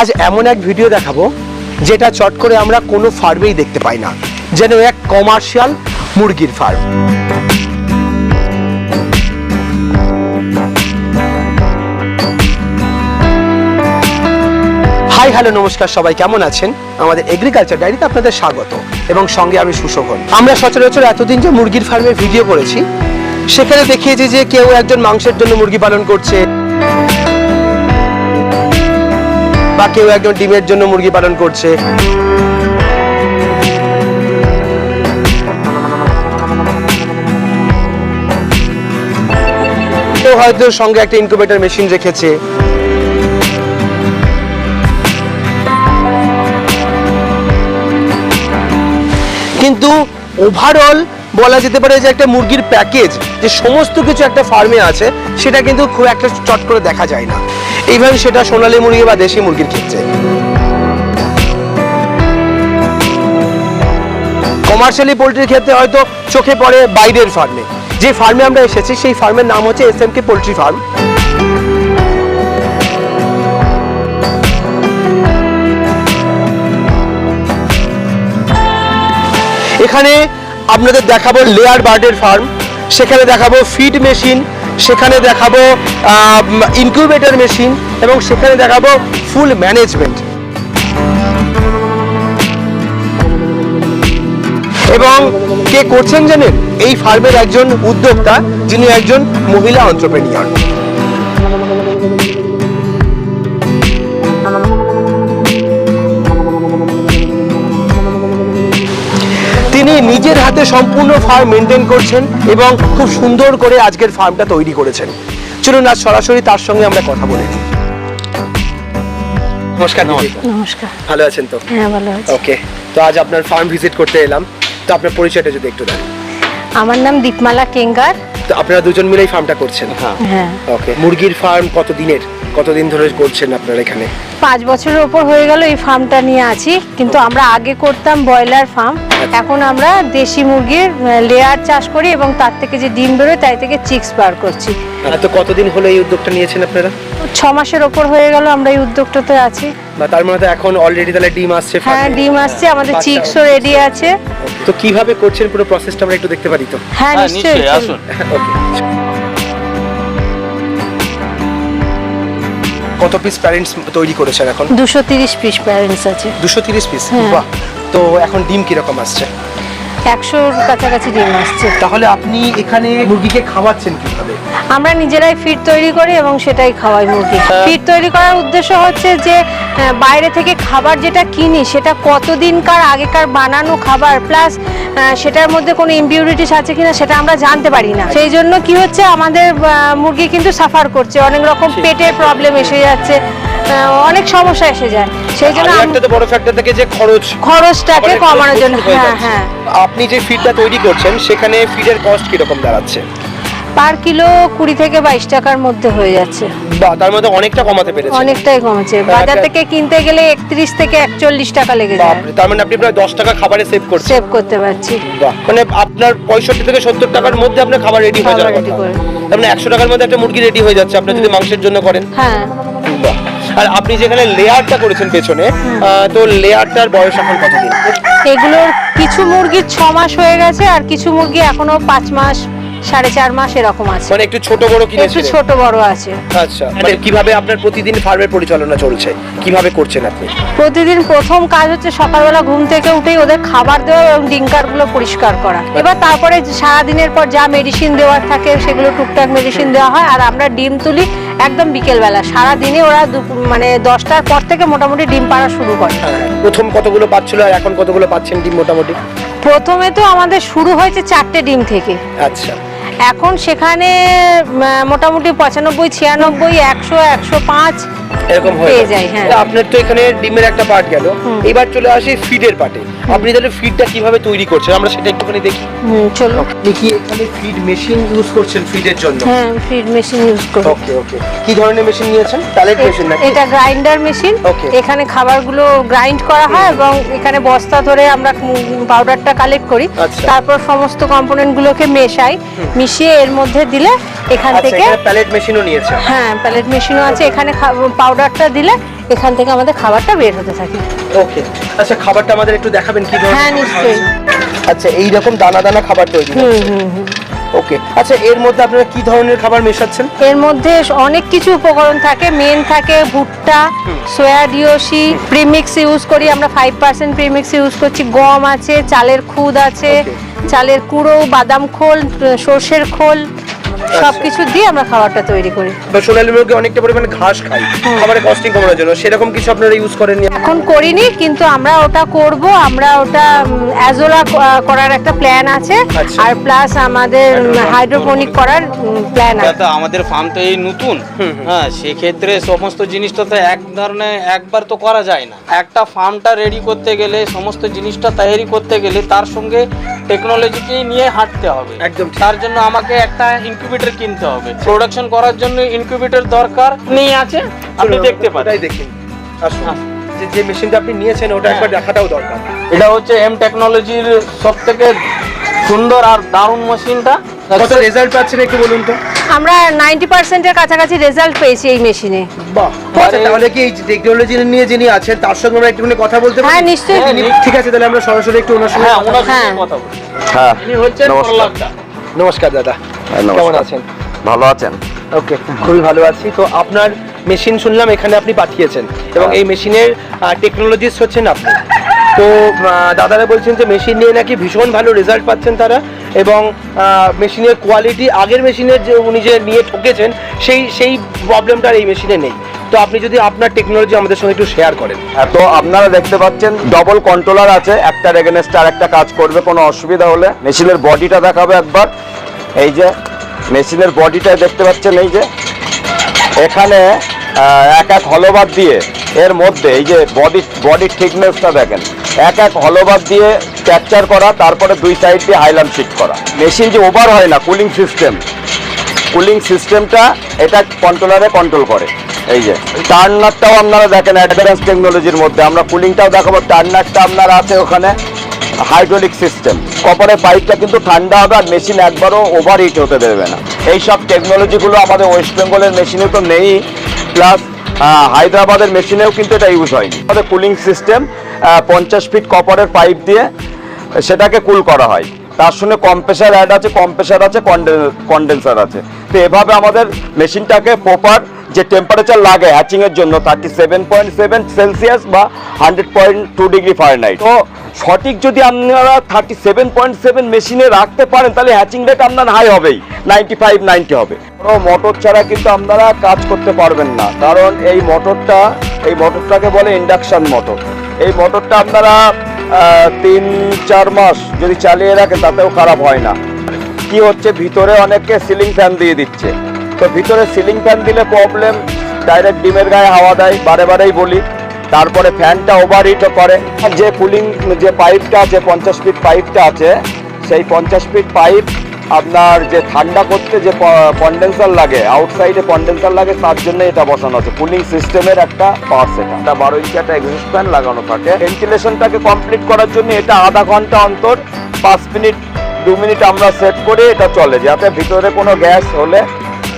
আজ এমন এক ভিডিও দেখাবো, যেটা চট করে আমরা কোনো ফার্মেই দেখতে পাই না, যেন এক কমার্শিয়াল মুরগির ফার্ম হাই হ্যালো নমস্কার, সবাই কেমন আছেন? আমাদের এগ্রিকালচার ডায়েরিতে আপনাদের স্বাগত, এবং সঙ্গে আমি সুশোভন। আমরা সচরাচর এতদিন যে মুরগির ফার্মে ভিডিও করেছি, সেখানে দেখিয়েছি যে কেউ একজন মাংসের জন্য মুরগি পালন করছে কেউ একজন ডিমের জন্য মুরগি পালন করছে। হয়তো সঙ্গে একটা ইনকিউবেটর মেশিন রেখেছে। কিন্তু ওভারঅল বলা যেতে পারে যে একটা মুরগির প্যাকেজ, যে সমস্ত কিছু একটা ফার্মে আছে, সেটা কিন্তু খুব একটা চট করে দেখা যায় না। এইভাবে সেটা সোনালী মুরগি বা দেশি মুরগির ক্ষেত্রে। কমার্শিয়ালি পোলট্রির ক্ষেত্রে হয়তো চোখে পড়ে বাইরের ফার্মে। যে ফার্মে আমরা এসেছি, সেই ফার্মের নাম হচ্ছে S M K poultry farm. এখানে আপনাদের দেখাবো লেয়ার বার্ডের ফার্ম সেখানে দেখাবো ফিড মেশিন সেখানে দেখাবো ইনকিউবেটর মেশিন এবং সেখানে দেখাবো ফুল ম্যানেজমেন্ট এবং কে করছেন জানেন? এই ফার্মের একজন উদ্যোক্তা, যিনি একজন মহিলা অন্টারপ্রেনিয়র নিজের হাতে সম্পূর্ণ ফার্ম মেনটেন করছেন এবং খুব সুন্দর করে আজকের ফার্মটা তৈরি করেছেন। চলুন আজ সরাসরি তার সঙ্গে আমরা কথা বলে নিই। নমস্কার নমস্কার। ভালো আছেন তো? হ্যাঁ ভালো আছি। ওকে তো আজ আপনার ফার্ম ভিজিট করতে এলাম। তো আপনার পরিচয়টা যদি একটু দেন। আমার নাম দীপমালা কেঙ্গার। তো আপনারা দুজন মিলেই ফার্মটা করছেন? হ্যাঁ। হ্যাঁ। ওকে মুরগির ফার্ম কত দিনের কতদিন ধরে করছেন আপনারা এখানে? পাঁচ বছরের ওপর হয়ে গেল এই ফার্মটা নিয়ে আছি। কিন্তু আমরা আগে করতাম ব্রয়লার ফার্ম আচ্ছা। এখন আমরা দেশি মুরগির লেয়ার চাষ করি এবং তার থেকে যে ডিম বেরোয় তাই থেকে চিক্স বার করছি। আর তো কতদিন হলো এই উদ্যোগটা নিয়েছেন আপনারা? ছ মাসের ওপর হয়ে গেল আমরা এই উদ্যোগটাতে আছি। তার মানে তো এখন অলরেডি তাহলে ডিম আসছে হ্যাঁ ডিম আসছে আমাদের চিকসও রেডি আছে। তো কীভাবে করছেন পুরো প্রসেসটা আমরা একটু দেখতে পারি তো? হ্যাঁ হ্যাঁ নিশ্চয়ই আসুন। কত পিস প্যারেন্টস তৈরি করেছেন এখন? দুশো তিরিশ পিস প্যারেন্টস আছে। দুশো তিরিশ পিস হ্যাঁ। বাহ। তো এখন ডিম কীরকম আসছে? একশোর কাছাকাছি ডিম আসছে। তাহলে আপনি এখানে মুরগিকে খাওয়াচ্ছেন কীভাবে? আমরা নিজেরাই ফিড তৈরি করি এবং সেটাই খাওয়াই মুরগি। ফিড তৈরি করার উদ্দেশ্য হচ্ছে যে বাইরে থেকে খাবার যেটা কিনি সেটা কতদিনকার আগেকার বানানো খাবার প্লাস সেটার মধ্যে কোনো ইম্পিউরিটিস আছে কিনা সেটা আমরা জানতে পারি না। সেই জন্য কি হচ্ছে আমাদের মুরগি কিন্তু সাফার করছে। অনেক রকম পেটের প্রবলেম এসে যাচ্ছে। অনেক সমস্যা এসে যায়। সেই জন্য একটা তো বড় ফ্যাক্টর থাকে যে খরচ খরচটাকে কমানোর জন্য হ্যাঁ হ্যাঁ আপনি যে ফিডটা তৈরি করছেন সেখানে ফিডের কস্ট কীরকম দাঁড়াচ্ছে? পার কিলো কুড়ি থেকে বাইশ টাকার মধ্যে হয়ে যাচ্ছে। বা তার মধ্যে অনেকটা কমাতে পেরেছে অনেকটাই কমেছে। বাজার থেকে কিনতে গেলে একত্রিশ থেকে একচল্লিশ টাকা লেগে যায়। তার মানে আপনি প্রায় দশ টাকা খাবারে সেভ করছেন। সেভ করতে পারছি। মানে আপনার পঁয়ষট্টি থেকে সত্তর টাকার মধ্যে আপনার খাবার রেডি হয়ে যাবে। তার মানে একশো টাকার মধ্যে একটা মুরগি রেডি হয়ে যাচ্ছে আপনি যদি মাংসের জন্য করেন। হ্যাঁ। বাহ। আর আপনি যেখানে লেয়ারটা করেছেন পেছনে তো লেয়ারটার বয়স এখন কতদিন এগুলোর কিছু মুরগির ছ মাস হয়ে গেছে আর কিছু মুরগি এখনও পাঁচ মাস সাড়ে চার মাস এরকম আছে। মানে একটু ছোট বড় একটু ছোট বড় আছে। আচ্ছা মানে কীভাবে আপনার প্রতিদিন ফার্মের পরিচালনা চলছে? কীভাবে করছেন আপনি? প্রতিদিন প্রথম কাজ হচ্ছে সকালবেলা ঘুম থেকে উঠেই ওদের খাবার দেওয়া এবং ডিঙ্কারগুলো পরিষ্কার করা। এবার তারপরে সারাদিনের পর যা মেডিসিন দেওয়ার থাকে সেগুলো টুকটাক মেডিসিন দেওয়া হয় আর আমরা ডিম তুলি একদম বিকেলবেলা। সারা দিনে ওরা মানে দশটার পর থেকে মোটামুটি ডিম পাড়া শুরু করে হ্যাঁ, প্রথম কতগুলো পাচ্ছিল আর এখন কতগুলো পাচ্ছেন ডিম মোটামুটি? প্রথমে তো আমাদের শুরু হয়েছে চারটে ডিম থেকে। আচ্ছা। এখন সেখানে মোটামুটি পঁচানব্বই ছিয়ানব্বই একশো একশো পাঁচ এরকম হয়ে যায়, হ্যাঁ। আপনার তো এখানে ডিমের একটা পার্ট গেল। এবার চলে আসি ফিডের পার্টে আপনি তাহলে ফিডটা কীভাবে তৈরি করছেন? আমরা সেটা একটুখানি দেখি। চলো আপনি কি এখানে ফিড মেশিন ইউজ করছেন ফিডের জন্য? হ্যাঁ ফিড মেশিন ইউজ করি। ওকে ওকে কি ধরনের মেশিন নিয়েছেন? প্যালেট মেশিন নাকি? এটা গ্রাইন্ডার মেশিন এখানে খাবারগুলো গ্রাইন্ড করা হয় এবং এখানে বস্তা ধরে আমরা পাউডারটা কালেক্ট করি। আচ্ছা। তারপর সমস্ত কম্পোনেন্ট গুলোকে মেশাই। মিশিয়ে এর মধ্যে দিলে এখান আচ্ছা থেকে প্যালেট মেশিনও নিয়েছে। হ্যাঁ প্যালেট মেশিনও আছে এখানে পাউডারটা দিলে এখান থেকে আমাদের খাবারটা বের হতে থাকে। ওকে আচ্ছা খাবারটা আমাদের একটু দেখাবেন কি ধরনের হ্যাঁ, নিশ্চয়ই। আচ্ছা এই রকম দানা দানা খাবার তৈরি হুম হচ্ছে। হুম হুম ওকে আচ্ছা এর মধ্যে আপনারা কি ধরনের খাবার মেশাচ্ছেন? এর মধ্যে অনেক কিছু উপকরণ থাকে মেন থাকে ভুট্টা সোয়া ডিওসি প্রিমিক্স ইউজ করি আমরা ফাইভ পার্সেন্ট প্রিমিক্স ইউজ করছি। গম আছে চালের খুদ আছে চালের কুড়ো বাদাম খোল সর্ষের খোল। সব কিছু দিয়ে আমরা খাবারটা তৈরি করি। বা সোনালী মুরগি অনেকটা পরিমাণে ঘাস খাই। খাবারের কস্টিং কমানোর জন্য। সেরকম কিছু আপনারা ইউজ করেন এখন করিনি কিন্তু আমরা ওটা করব। আমরা ওটা অ্যাজোলা করার একটা প্ল্যান আছে। আচ্ছা। আর প্লাস আমাদের হাইড্রোপনিক করার প্ল্যান আছে। তো আমাদের ফার্ম তো এই নতুন। হ্যাঁ সেক্ষেত্রে সমস্ত জিনিসটা তো এক ধরনের একবার তো করা যায় না। একটা ফার্মটা রেডি করতে গেলে সমস্ত জিনিসটা তৈরি করতে গেলে তার সঙ্গে টেকনোলজিকে নিয়ে হাঁটতে হবে। একদম তার জন্য আমাকে একটা ইনকিউবেটর কিনতে হবে। প্রোডাকশন করার জন্য ইনকিউবেটর দরকার। নেই আছে। আপনি দেখতে পারেন। দেখেন আসুন। হ্যাঁ। যে যে মেশিনটা আপনি নিয়েছেন ওটা একবার দেখাটাও দরকার। এটা হচ্ছে এম টেকনোলজির সব থেকে সুন্দর আর দারুণ মেশিনটা। কত রেজাল্ট পাচ্ছেন একটু বলুন তো? আমরা নাইনটি পার্সেন্টের কাছাকাছি রেজাল্ট পেয়েছি এই মেশিনে। বাহ। আচ্ছা তাহলে কি এই টেকনোলজি নিয়ে যিনি আছেন তার সঙ্গে আমরা একটুখানি কথা বলতে পারি? হ্যাঁ নিশ্চয়ই। হ্যাঁ, ঠিক আছে তাহলে আমরা সরাসরি একটু ওনার সঙ্গে হ্যাঁ কথা ওনার বলি। সঙ্গে হ্যাঁ। হ্যাঁ। ইনি হচ্ছেন নমস্কার। দাদা। হ্যাঁ, কেমন আছেন? ভালো আছেন? ওকে খুবই ভালো আছি। তো আপনার মেশিন শুনলাম এখানে আপনি পাঠিয়েছেন। এবং এই মেশিনের টেকনোলজিস্ট হচ্ছেন আপনি। তো দাদারা বলছেন যে মেশিন নিয়ে নাকি ভীষণ ভালো রেজাল্ট পাচ্ছেন তারা। এবং মেশিনের কোয়ালিটি আগের মেশিনের যে উনি যে নিয়ে ঠকেছেন সেই সেই প্রবলেমটা এই মেশিনে নেই। তো আপনি যদি আপনার টেকনোলজি আমাদের সঙ্গে একটু শেয়ার করেন। হ্যাঁ, তো আপনারা দেখতে পাচ্ছেন ডবল কন্ট্রোলার আছে একটা এগেনস্ট আর একটা কাজ করবে কোনো অসুবিধা হলে। মেশিনের বডিটা দেখাবে একবার। এই যে, মেশিনের বডিটা দেখতে পাচ্ছেন এই যে? এখানে এক এক হলবাদ দিয়ে এর মধ্যে এই যে বডি বডির থিকনেসটা দেখেন। এক এক হলবাদ দিয়ে ক্যাপচার করা, তারপরে দুই সাইড দিয়ে হাইলাম শিট করা। মেশিন যে ওভার হয় না কুলিং সিস্টেম কুলিং সিস্টেমটা এটা কন্ট্রোলারে কন্ট্রোল করে। এই যে টার্নারটাও আপনারা দেখেন অ্যাডভান্স টেকনোলজির মধ্যে। আমরা কুলিংটাও দেখাবো টার্নারটা আপনার আছে ওখানে। হাইড্রোলিক সিস্টেম কপারের পাইপটা কিন্তু ঠান্ডা হবে আর মেশিন একবারও ওভার হিট হতে দেবে না। এই সব টেকনোলজিগুলো আমাদের ওয়েস্ট বেঙ্গলের মেশিনে তো নেই প্লাস হায়দ্রাবাদের মেশিনেও কিন্তু এটা ইউজ হয়নি। আমাদের কুলিং সিস্টেম পঞ্চাশ ফিট কপারের পাইপ দিয়ে সেটাকে কুল করা হয়। তার সঙ্গে কম্প্রেসার অ্যাড আছে কম্প্রেসার আছে কন্ডেন্সার আছে। তো এভাবে আমাদের মেশিনটাকে প্রপার যে টেম্পারেচার লাগে হ্যাচিং এর জন্য thirty seven point seven Celsius বা hundred point two degree Fahrenheit তো সঠিক যদি আপনারা থার্টি সেভেন পয়েন্ট সেভেন মেশিনে রাখতে পারেন, তাহলে হ্যাচিং রেট আপনার হাই হবেই নাইনটি ফাইভ নাইনটি হবে। কোনো মোটর ছাড়া কিন্তু আপনারা কাজ করতে পারবেন না, কারণ এই মোটরটা এই মোটরটাকে বলে ইন্ডাকশান মোটর এই মোটরটা আপনারা তিন, চার মাস যদি চালিয়ে রাখেন, তাতেও খারাপ হয় না। কি হচ্ছে? ভিতরে অনেকে সিলিং ফ্যান দিয়ে দিচ্ছে। তো ভিতরে সিলিং ফ্যান দিলে প্রবলেম ডাইরেক্ট ডিমের গায়ে হাওয়া দেয়, বারে বারেই বলি। তারপরে ফ্যানটা ওভার হিটও করে। আর যে কুলিং যে পাইপটা আছে, পঞ্চাশ ফিট পাইপটা আছে, সেই পঞ্চাশ ফিট পাইপ আপনার যে ঠান্ডা করতে যে কন্ডেন্সার লাগে আউটসাইডে কন্ডেন্সার লাগে, তার জন্য এটা বসানো আছে। কুলিং সিস্টেমের একটা পার্টস এটা। একটা বারো ইঞ্চি একটা এক্সস্ট ফ্যান লাগানো থাকে। ভেন্টিলেশনটাকে কমপ্লিট করার জন্য এটা আধা ঘণ্টা অন্তর, পাঁচ মিনিট দু মিনিট আমরা সেট করে, এটা চলে। যাতে ভিতরে কোনো গ্যাস হলে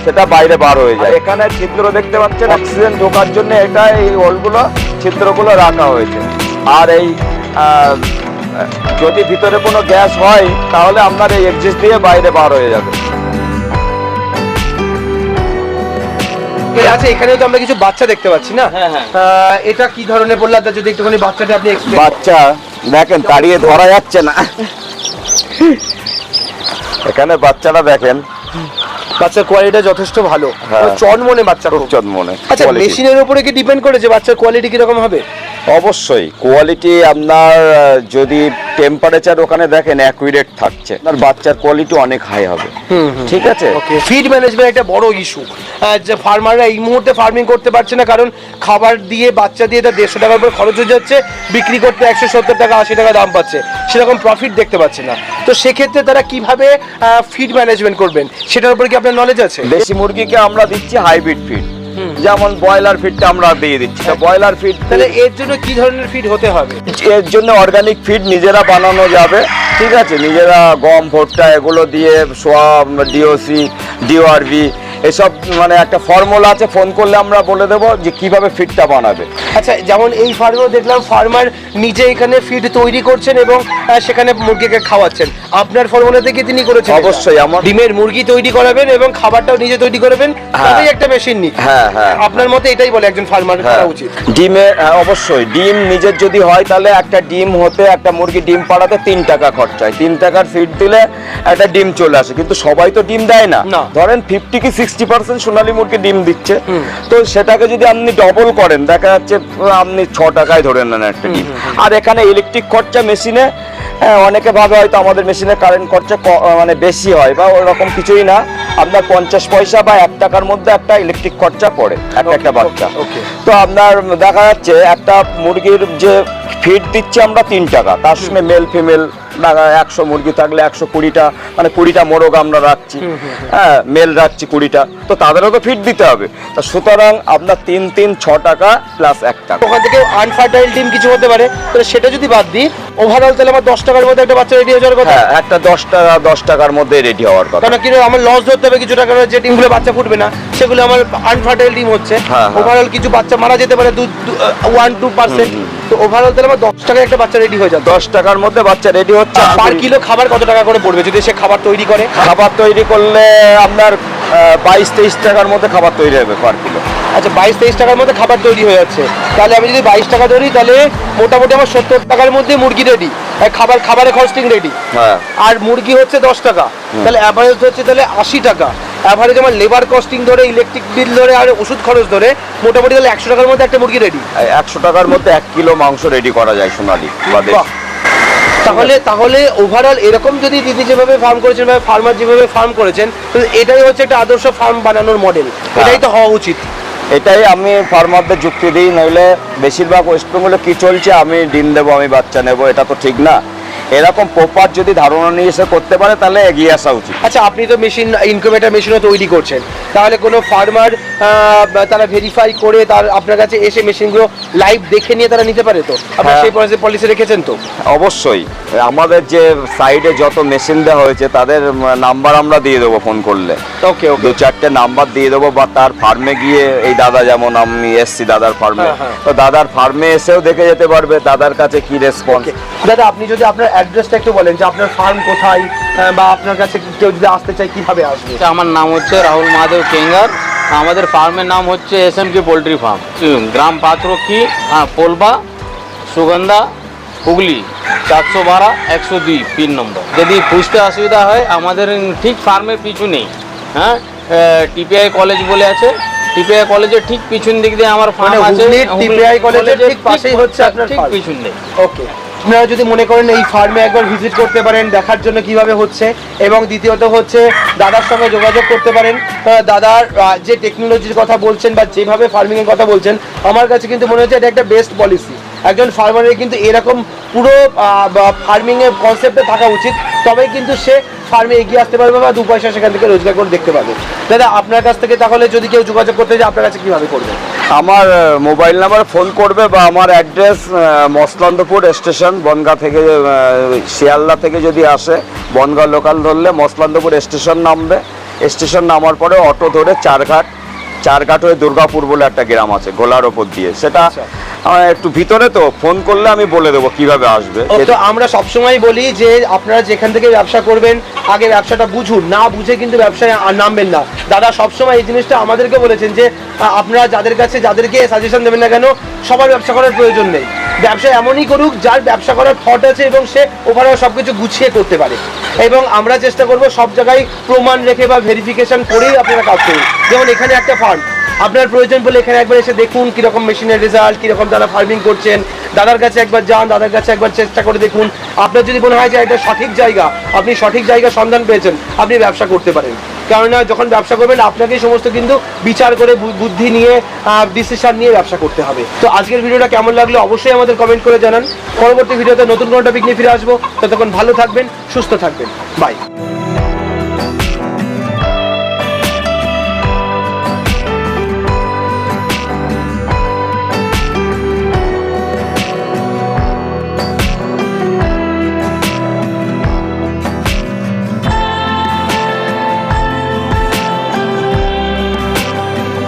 সেটা বাইরে বার হয়ে যায়। এখানে ছিদ্র দেখতে পাচ্ছেন অক্সিজেন ঢোকার জন্য এটা এই হোলগুলো ছিদ্রগুলো রাখা হয়েছে। আর এই আহ, যদি ভিতরে কোনো গ্যাস হয় তাহলে আপনার এই এক্সিস দিয়ে বাইরে বার হয়ে যাবে। আচ্ছা এখানেও তো আমরা কিছু বাচ্চা দেখতে পাচ্ছি না? হ্যাঁ, হ্যাঁ। আহ, এটা কি ধরনের বললাম যদি একটুখানি বাচ্চাটা আপনি বাচ্চা দেখেন তাড়িয়ে ধরা যাচ্ছে না। এখানে বাচ্চাটা দেখেন বাচ্চার কোয়ালিটি যথেষ্ট ভালো। হ্যাঁ। চনমনে বাচ্চা রূপচন্দ মনে আচ্ছা মেশিনের উপরে কি ডিপেন্ড করে যে বাচ্চার কোয়ালিটি কীরকম হবে? অবশ্যই কোয়ালিটি আপনার যদি টেম্পারেচার ওখানে দেখেন অ্যাকুরেট থাকছে। আপনার বাচ্চার কোয়ালিটি অনেক হাই হবে। ঠিক আছে? ওকে ফিড ম্যানেজমেন্ট একটা বড় ইস্যু যে ফার্মাররা এই মুহূর্তে ফার্মিং করতে পারছে না কারণ খাবার দিয়ে বাচ্চা দিয়ে তার দেড়শো টাকার উপর খরচ হয়ে যাচ্ছে বিক্রি করতে একশো সত্তর টাকা আশি টাকা দাম পাচ্ছে। সেরকম প্রফিট দেখতে পাচ্ছে না। তো সেক্ষেত্রে তারা কীভাবে ফিড ম্যানেজমেন্ট করবেন? সেটার উপরে কি আপনার নলেজ আছে? দেশি মুরগিকে আমরা দিচ্ছি হাইব্রিড ফিড যেমন ব্রয়লার ফিডটা আমরা দিয়ে দিচ্ছি। ব্রয়লার ফিড তাহলে এর জন্য কি ধরনের ফিড হতে হবে? এর জন্য অর্গানিক ফিড নিজেরা বানানো যাবে। ঠিক আছে? নিজেরা গম ভুট্টা এগুলো দিয়ে সোয়া ডিওসি ডিওআরভি এসব মানে একটা ফর্মুলা আছে ফোন করলে আমরা বলে দেবো যে কীভাবে ফিটটা বানাবে আচ্ছা যেমন এই ফার্মেও দেখলাম ফার্মার নিজে এখানে ফিড তৈরি করছেন এবং আহ, সেখানে মুরগিকে খাওয়াচ্ছেন আপনার ফর্মুলা থেকে তিনি করেছেন এটা? অবশ্যই, আমার- ডিমের মুরগি তৈরি করাবেন এবং খাবারটাও নিজে তৈরি করবেন হ্যাঁ। তবেই একটা মেশিন নি হ্যাঁ, হ্যাঁ। আপনার মতে এটাই বলে একজন ফার্মার হ্যাঁ করা উচিত ডিমে হ্যাঁ, অবশ্যই ডিম নিজের যদি হয় তাহলে একটা ডিম হতে একটা মুরগি ডিম পাড়াতে তিন টাকা খরচায় তিন টাকার ফিড দিলে একটা ডিম চলে আসে কিন্তু সবাই তো ডিম দেয় না না। ধরেন ফিফটি কি সিক্সটি পার্সেন্ট সোনালী মুরগি ডিম দিচ্ছে। তো সেটাকে যদি আপনি ডবল করেন দেখা যাচ্ছে আপনি ছ টাকায় ধরে নেন একটা ডিম। আর এখানে ইলেকট্রিক খরচা মেশিনে অনেকে ভাবে হয়তো আমাদের মেশিনে কারেন্ট খরচা মানে বেশি হয় বা ওরকম কিছুই না। আপনার পঞ্চাশ পয়সা বা এক টাকার মধ্যে একটা ইলেকট্রিক খরচা পড়ে একটা একটা বাচ্চা। তো আপনার দেখা যাচ্ছে একটা মুরগির যে ফিড দিচ্ছে আমরা তিন টাকা তার সঙ্গে মেল ফিমেল একশো মুরগি থাকলে একশো কুড়িটা মানে কুড়িটা মোরগ আমরা রাখছি। হ্যাঁ মেল রাখছি কুড়িটা তো তাদেরও তো ফিড দিতে হবে। তা সুতরাং আপনার তিন তিন ছ টাকা প্লাস এক টাকা। ওখান থেকে আনফার্টাইল ডিম কিছু হতে পারে তাহলে সেটা যদি বাদ দিই ওভারঅল তাহলে আমার দশ টাকার মধ্যে একটা বাচ্চা রেডি হয়ে যাওয়ার কথা? হ্যাঁ একটা দশ টাকা দশ টাকার মধ্যে রেডি হওয়ার কথা। কারণ কি আমার লস ধরতে হবে কিছু টাকা যে ডিমগুলো বাচ্চা ফুটবে না সেগুলো আমার আনফার্টাইল ডিম হচ্ছে। হ্যাঁ, হ্যাঁ। ওভারঅল কিছু বাচ্চা মারা যেতে পারে দু ওয়ান টু পার্সেন্ট তো ওভারঅল তাহলে আমার দশ টাকায় একটা বাচ্চা রেডি হয়ে যাবে। দশ টাকার মধ্যে বাচ্চা রেডি হচ্ছে পার কিলো খাবার কত টাকা করে পড়বে? যদি সে খাবার তৈরি করে। খাবার তৈরি করলে আপনার বাইশ তেইশ টাকার মধ্যে খাবার তৈরি হবে পার কিলো আচ্ছা বাইশ তেইশ টাকার মধ্যে খাবার তৈরি হয়ে যাচ্ছে। তাহলে আমি যদি বাইশ টাকা ধরি তাহলে মোটামুটি আমার সত্তর টাকার মধ্যে মুরগি রেডি খাবার খাবারের কস্টিং রেডি হ্যাঁ। আর মুরগি হচ্ছে দশ টাকা। তাহলে অ্যাভারেজ হচ্ছে তাহলে আশি টাকা। অ্যাভারেজ আমার লেবার কস্টিং ধরে ইলেকট্রিক বিল ধরে আর ওষুধ খরচ ধরে মোটামুটি তাহলে একশো টাকার মধ্যে একটা মুরগি রেডি একশো টাকার মধ্যে এক কিলো মাংস রেডি করা যায় সোনালি। তাহলে তাহলে ওভারঅল এরকম যদি দিদি যেভাবে ফার্ম করেছেন বা ফার্মার যেভাবে ফার্ম করেছেন তো এটাই হচ্ছে একটা আদর্শ ফার্ম বানানোর মডেল এটাই তো হওয়া উচিত। এটাই আমি ফার্মারদের যুক্তি দিই, নইলে বেশিরভাগ ওয়েস্ট বেঙ্গলে কি চলছে, আমি ডিম দেবো, আমি বাচ্চা নেব, এটা তো ঠিক না। এরকম প্রপার যদি ধারণা নিয়ে এসে করতে পারে তাহলে এগিয়ে আসা উচিত। আচ্ছা আপনি তো মেশিন ইনকিউবেটর মেশিনও তৈরি করছেন। তাহলে কোনো ফার্মার তারা ভেরিফাই করে তার আপনার কাছে এসে মেশিনগুলো লাইভ দেখে নিয়ে তারা নিতে পারে তো? আপনার হ্যাঁ। সেই পলিসি রেখেছেন তো? অবশ্যই। আমাদের যে সাইডে যত মেশিন দেওয়া হয়েছে তাদের নাম্বার আমরা দিয়ে দেবো ফোন করলে। ওকে ওকে দু চারটে নাম্বার দিয়ে দেবো বা তার ফার্মে গিয়ে এই দাদা যেমন আমি এসছি দাদার ফার্মে হ্যাঁ, হ্যাঁ। তো দাদার ফার্মে এসেও দেখে যেতে পারবে দাদার কাছে কি রেসপন্স দাদা আপনি যদি আপনার অ্যাড্রেসটা একটু বলেন যে আপনার ফার্ম কোথায় বা আপনার কাছে কেউ যদি আসতে চায় কীভাবে আসবে? আচ্ছা, আমার নাম হচ্ছে রাহুল মহাদেব কেঙ্গার। আমাদের ফার্মের নাম হচ্ছে S M K poultry farm গ্রাম পাত্রক্ষী হ্যাঁ পোলবা সুগন্ধা হুগলি চারশো বারো একশো দুই পিন নম্বর। যদি বুঝতে অসুবিধা হয় আমাদের ঠিক ফার্মের পিছু নেই। হ্যাঁ টিপিআই কলেজ বলে আছে। টিপিআই কলেজের ঠিক পিছন দিক দিয়ে আমার ফার্ম মানে আছে। TPI কলেজের ঠিক পাশেই হচ্ছে আপনার ঠিক। পিছন দিক। ওকে আপনারা যদি মনে করেন এই ফার্মে একবার ভিজিট করতে পারেন, দেখার জন্য কীভাবে হচ্ছে, এবং দ্বিতীয়ত হচ্ছে দাদার সঙ্গে যোগাযোগ করতে পারেন। দাদার যে টেকনোলজির কথা বলছেন বা যেভাবে ফার্মিংয়ের কথা বলছেন, আমার কাছে কিন্তু মনে হচ্ছে এটা একটা বেস্ট পলিসি একজন ফার্মারের কিন্তু এরকম পুরো ফার্মিং এর কনসেপ্টে থাকা উচিত। তবেই কিন্তু সে ফার্মে এগিয়ে আসতে পারবে বা দু পয়সা সেখান থেকে রোজগার করে দেখতে পাবে। দাদা আপনার কাছ থেকে তাহলে যদি কেউ যোগাযোগ করতে যায় আপনার কাছে কীভাবে করবে? আমার মোবাইল নাম্বার ফোন করবে বা আমার অ্যাড্রেস মসলন্দপুর স্টেশন বনগা থেকে শিয়ালদা থেকে যদি আসে বনগা লোকাল ধরলে মসলন্দপুর স্টেশন নামবে। স্টেশন নামার পরে অটো ধরে চারঘাট চারঘাট হয়ে দুর্গাপুর বলে একটা গ্রাম আছে গোলার ওপর দিয়ে। সেটা আহ, একটু ভিতরে তো, ফোন করলে আমি বলে দেবো কীভাবে আসবে। তো আমরা সবসময় বলি যে আপনারা যেখান থেকে ব্যবসা করবেন, আগে ব্যবসাটা বুঝুন। না বুঝে কিন্তু ব্যবসায় নামবেন না। দাদা সবসময় এই জিনিসটা আমাদেরকে বলেছেন যে আপনারা যাদের কাছে যাদেরকে সাজেশন দেবেন না কেন, সবার ব্যবসা করার প্রয়োজন নেই। ব্যবসা এমনই করুক, যার ব্যবসা করার থট আছে এবং সে ওভারঅল সব কিছু গুছিয়ে করতে পারে। এবং আমরা চেষ্টা করব সব জায়গায় প্রমাণ রেখে বা ভেরিফিকেশন করেই আপনারা কাজ করুন। যেমন এখানে একটা ফান্ড আপনার প্রয়োজন বলে এখানে একবার এসে দেখুন কীরকম মেশিনের রেজাল্ট কীরকম দাদা ফার্মিং করছেন। দাদার কাছে একবার যান, দাদার কাছে একবার চেষ্টা করে দেখুন। আপনার যদি মনে হয় যে এটা সঠিক জায়গা, আপনি সঠিক জায়গা সন্ধান পেয়েছেন, আপনি ব্যবসা করতে পারেন। কেননা যখন ব্যবসা করবেন আপনাকে সমস্ত কিন্তু বিচার করে বুদ্ধি নিয়ে ডিসিশন নিয়ে ব্যবসা করতে হবে। তো আজকের ভিডিওটা কেমন লাগল অবশ্যই আমাদের কমেন্ট করে জানান। পরবর্তী ভিডিওতে নতুন কোনো টপিক নিয়ে ফিরে আসব। ততক্ষণ ভালো থাকবেন, সুস্থ থাকবেন। বাই